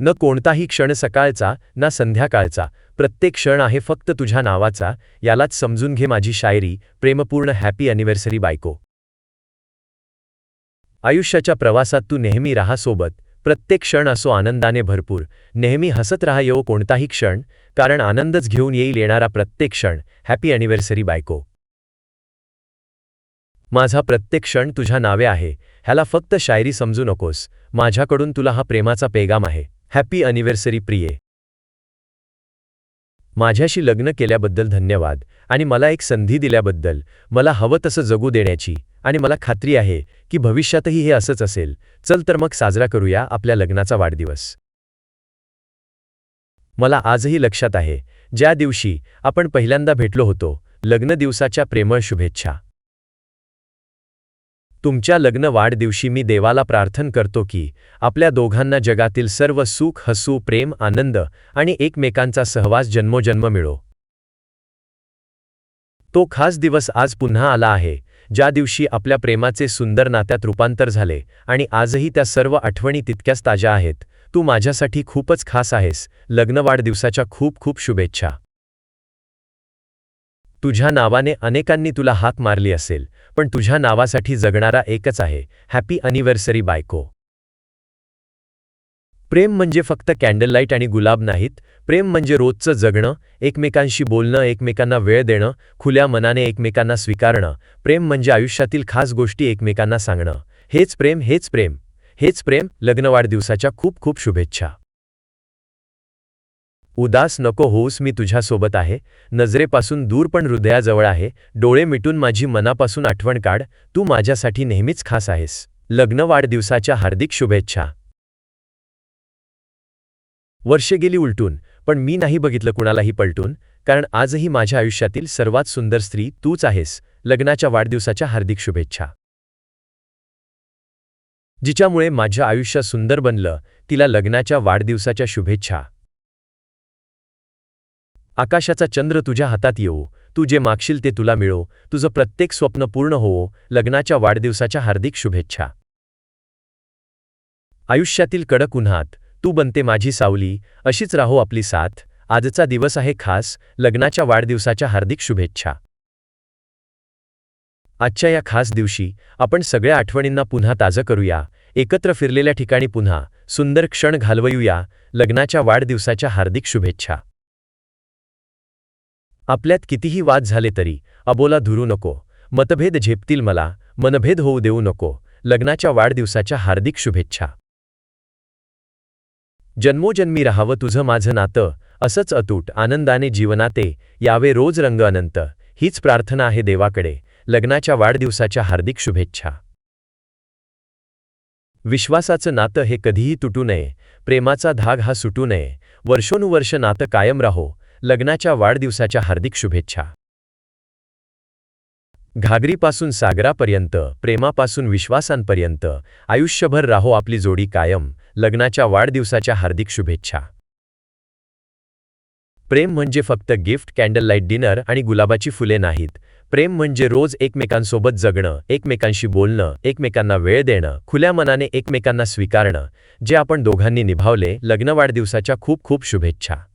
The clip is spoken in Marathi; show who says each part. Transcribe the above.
Speaker 1: न कोणताही क्षण सकाळचा ना संध्याकाळचा. प्रत्येक क्षण आहे फक्त तुझ्या नावाचा यालाच समजून घे माझी शायरी प्रेमपूर्ण हॅपी अॅनिव्हर्सरी बायको. आयुष्याच्या प्रवासात तू नेहमी राहा सोबत प्रत्येक क्षण असो आनंदाने भरपूर. नेहमी हसत राहा येऊ कोणताही क्षण कारण आनंदच घेऊन येईल येणारा प्रत्येक क्षण हॅपी अॅनिव्हर्सरी बायको. माझा प्रत्येक क्षण तुझ्या नावे आहे ह्याला फक्त शायरी समजू नकोस माझ्याकडून तुला हा प्रेमाचा पेगाम आहे. हॅपी अॅनिव्हर्सरी प्रिये. माझ्याशी लग्न केल्याबद्दल धन्यवाद आणि मला एक संधी दिल्याबद्दल मला हवं तसं जगू देण्याची आणि मला खात्री आहे की भविष्यातही हे असंच असेल. चल तर मग साजरा करूया आपल्या लग्नाचा वाढदिवस. मला आजही लक्षात आहे ज्या दिवशी आपण पहिल्यांदा भेटलो होतो लग्न दिवसाच्या प्रेमळ शुभेच्छा. तुमच्या लग्न वाढदिवशी मी देवाला प्रार्थना करतो की आपल्या दोघांना जगातील सर्व सुख हसू प्रेम आनंद आणि एकमेकांचा सहवास जन्मोजन्म मिळो. तो खास दिवस आज पुन्हा आला आहे ज्या दिवशी आपल्या प्रेमाचे सुंदर नात्यात रूपांतर झाले आणि आजही त्या सर्व आठवणी तितक्याच ताज्या आहेत. तू माझ्यासाठी खूपच खास आहेस. लग्नवाढदिवसाच्या खूप खूप शुभेच्छा. तुझ्या नावाने अनेकांनी तुला हाक मारली असेल पण तुझ्या नावासाठी जगणारा एकच आहे हॅपी अनिव्हर्सरी बायको. प्रेम म्हणजे फक्त कॅन्डललाईट आणि गुलाब नाहीत प्रेम म्हणजे रोजचं जगणं एकमेकांशी बोलणं एकमेकांना वेळ देणं खुल्या मनाने एकमेकांना स्वीकारणं प्रेम म्हणजे आयुष्यातील खास गोष्टी एकमेकांना सांगणं. हेच प्रेम हेच प्रेम. हेच प्रेम लग्नवाढदिवसाच्या खूप खूप शुभेच्छा. उदास नको होऊस मी तुझ्यासोबत आहे. नजरेपासून दूर पण हृदयाजवळ आहे. डोळे मिटून माझी मनापासून आठवण काढ. तू माझ्यासाठी नेहमीच खास आहेस. लग्न वाढदिवसाच्या हार्दिक शुभेच्छा. वर्षे गेली उलटून पण मी नाही बघितलं कुणालाही पलटून कारण आजही माझ्या आयुष्यातील सर्वात सुंदर स्त्री तूच आहेस. लग्नाच्या वाढदिवसाच्या हार्दिक शुभेच्छा. जिच्यामुळे माझं आयुष्य सुंदर बनलं तिला लग्नाच्या वाढदिवसाच्या शुभेच्छा. आकाशाचा चंद्र तुझ्या हातात येऊ तू जे मागशील ते तुला मिळो. तुझं प्रत्येक स्वप्न पूर्ण होवो. लग्नाच्या वाढदिवसाच्या हार्दिक शुभेच्छा. आयुष्यातील कडक उन्हात तू बनते माझी सावली. अशीच राहो आपली साथ. आजचा दिवस आहे खास. लग्नाच्या वाढदिवसाच्या हार्दिक शुभेच्छा. आजच्या या खास दिवशी आपण सगळ्या आठवणींना पुन्हा ताजं करूया. एकत्र फिरलेल्या ठिकाणी पुन्हा सुंदर क्षण घालवयूया. लग्नाच्या वाढदिवसाच्या हार्दिक शुभेच्छा. आपल्यात कितीही वाद झाले तरी अबोला धुरू नको मतभेद झेपतील मला मनभेद होऊ देऊ नको लग्नाच्या वाढदिवसाच्या हार्दिक शुभेच्छा. जन्मोजन्मी राहावं तुझं माझं नातं असंच अतूट आनंदाने जीवनाते यावे रोज रंग अनंत हीच प्रार्थना आहे देवाकडे लग्नाच्या वाढदिवसाच्या हार्दिक शुभेच्छा. विश्वासाचं नातं हे कधीही तुटू नये प्रेमाचा धाग हा सुटू नये वर्षोनुवर्ष नातं कायम राहो लग्नाच्या वाढदिवसाच्या हार्दिक शुभेच्छा. घागरीपासून सागरापर्यंत प्रेमापासून विश्वासांपर्यंत आयुष्यभर राहो आपली जोडी कायम लग्नाच्या वाढदिवसाच्या हार्दिक शुभेच्छा. प्रेम म्हणजे फक्त गिफ्ट कॅन्डल लाइट डिनर आणि गुलाबाची फुले नाहीत. प्रेम म्हणजे रोज एकमेकांसोबत जगणं एकमेकांशी बोलणं एकमेकांना वेळ देणं खुल्या मनाने एकमेकांना स्वीकारणं जे आपण दोघांनी निभावले लग्न वाढदिवसाच्या खूप खूप शुभेच्छा.